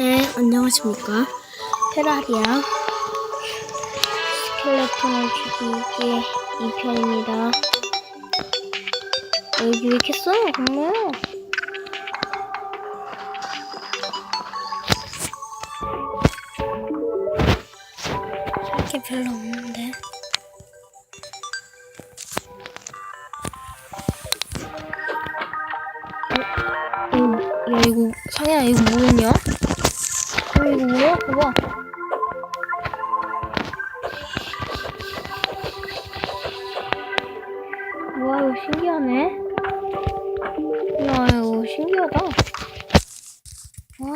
네, 안녕하십니까. 테라리아 스켈레톤을 죽이기 2편입니다. 여기 왜 이렇게 써? 정말? 할게 별로 없는데. 어? 이거, 야, 이거, 상현아, 이거 뭐냐? 어, 이거 뭐야? 봐봐. 와, 이거 신기하네. 야, 이거 신기하다. 와.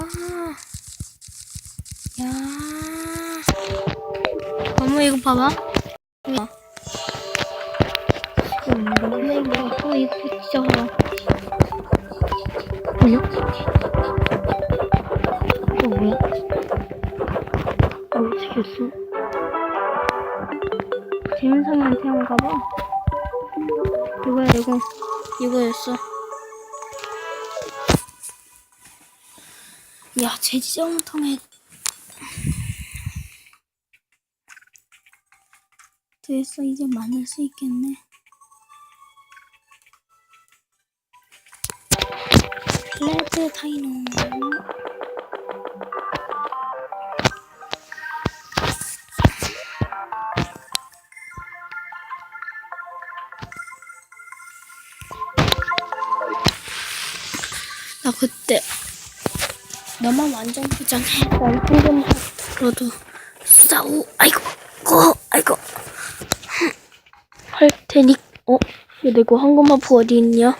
야. 어머, 이거 봐봐. 이거, 어, 이거 진짜 봐봐. 뭐야? 이거 뭐야? 어, 생겼어. 재민상한테 한가 봐. 이거야, 이거. 이거였어. 야, 제지정통에 됐어. 이제 만들 수 있겠네. 레드 다이노. 나 그때 너만 완전 부장해. 난 한번 들어도 싸우. 아이고, 고, 아이고. 할 테니. 어? 야, 내거 황금 하프 어디 있냐?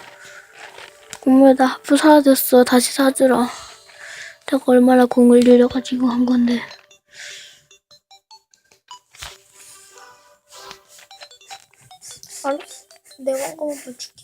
엄마 나 하프 사라졌어. 다시 사주라. 내가 얼마나 공을 들여가지고 한 건데. 알았어. 내가 황금 하프 줄게.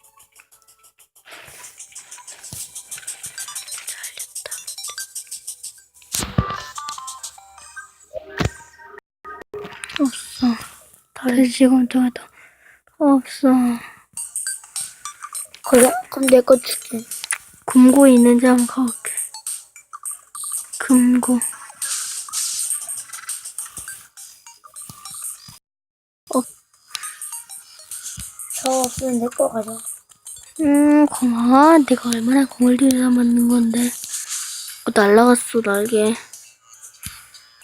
직원 중에도 없어. 그래? 그럼 내 거 줄게. 금고 있는지 한번 가볼게. 금고. 어. 저 없으면 내 거 가져. 음, 고마워. 내가 얼마나 공을 들여 만든 건데. 어, 날라갔어, 날개.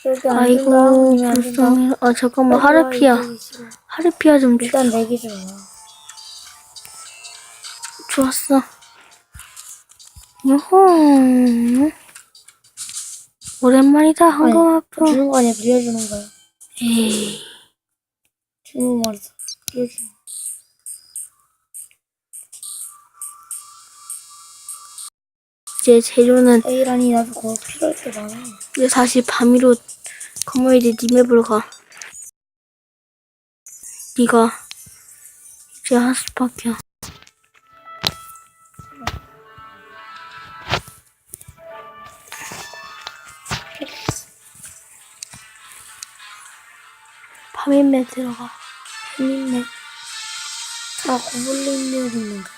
여기 안 아이고. 여기 안. 불쌍해. 아, 잠깐만. 여기 있어. 하르피야 좀 주, 일단 내기 좀. 좋았어. 요호. 오랜만이다, 황금 아프. 주는 거 아니야? 빌려주는 거야. 에이. 주는 거 말이야. 빌려주는 거. 이제 재료는 에이라니 나도 그거 필요할 게 많아. 이제 다시 밤이로 커뮤니티 니맵으로 가. 네가 이제 하스파키야. 밤인매 들어가. 밤인매. 다 고블린들 있는 거.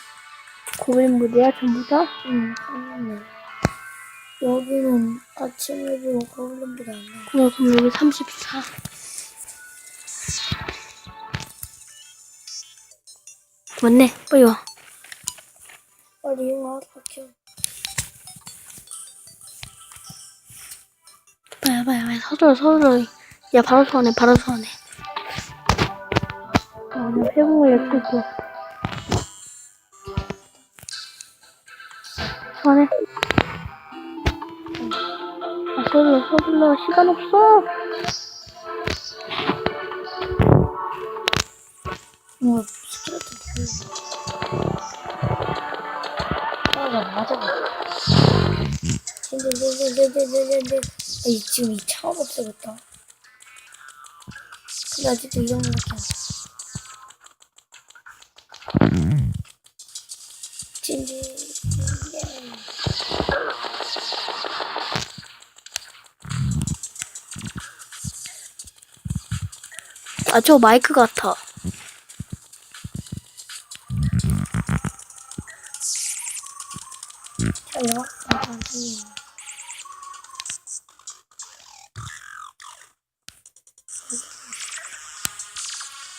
고블린 무대야 전부 다? 응, 고블린. 여기는 아침에 보고 고블린들이 안 나. 그래 그럼 여기 34. 맞네. 빨리 와. 빨리 와, 박혀. 빨리 빨리 빨리 서둘러 서둘러. 야 바로 소환해 바로 소환해. 아, 나 회복을 약했고. 소환해. 아 서둘러 서둘러 시간 없어. 뭐, 스케일도 보여. 아, 나 맞아. 네네네네네네네. 아, 이 지금 이 차가 없어졌다. 근데 아직도 이 정도밖에 아, 저 마이크 같아.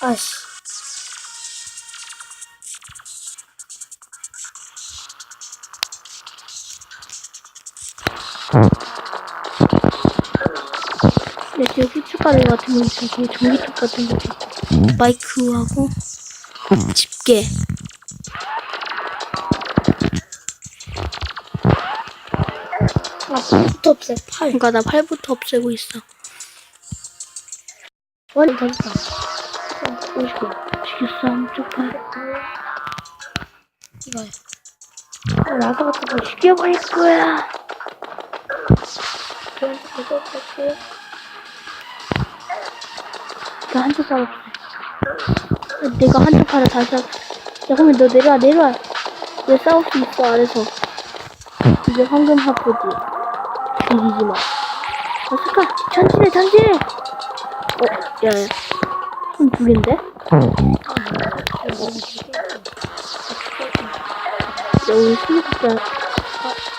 아씨. 근데 제 후춧가루 같은 거 있고, 전기톱 같은 거 있고, 마이크하고, 집게. 아, 팔부터 없애, 팔. 그러니까 나 팔부터 없애고 있어. 더 있다. 50개. 죽였어, 한쪽 팔. 이거요. 아, 나도 같은 거 죽여버릴 거야. 그냥 이거 볼게요. 나 한쪽 팔 없애. 내가 한쪽 팔을 다시 할... 야, 그러면 너 내려와, 내려와. 왜 싸울 수 있어, 아래서. 이제 황금 하프지. 이기지 마. 어, 스카, 전진해, 전진해! 어, 야, 야. 손두 갠데? 야, 우리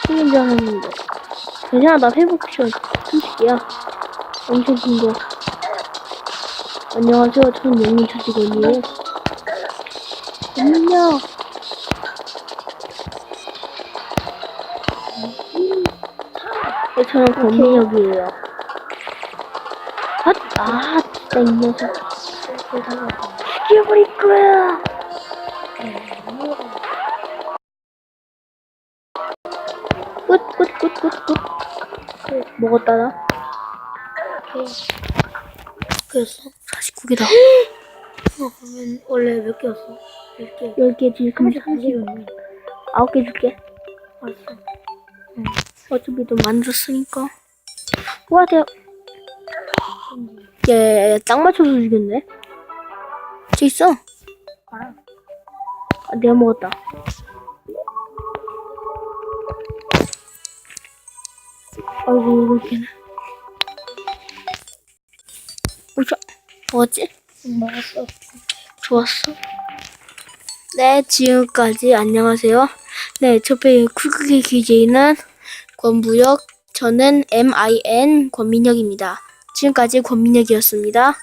생긴 줄 알았는데. 괜찮아, 나 회복 쿠션 30개야. 엄청 큰 거. 안녕하세요, 저는 영민 조직원이에요. 안녕. 네, 저는 권민혁이에요. 아, 아, 진짜 이 녀석. 죽여버릴 거야. 끝, 끝, 끝, 끝, 끝. 그, 먹었다, 나? 그랬어? 49개다. 어, 그러면 원래 몇 개였어? 몇 개. 10개지. 그럼 30. 30개였네. 9개 줄게. 알았어. 어차피 너 만들었으니까. 와, 대박. 야, 딱 맞춰서 죽였네. 쟤 있어. 알아. 아, 내가 먹었다. 아이고, 이렇게는. 오자, 뭐지? 응, 먹었어. 좋았어. 네, 지금까지 안녕하세요. 네, 저의 쿨크기 기재는 권부혁, 저는 MIN 권민혁입니다. 지금까지 권민혁이었습니다.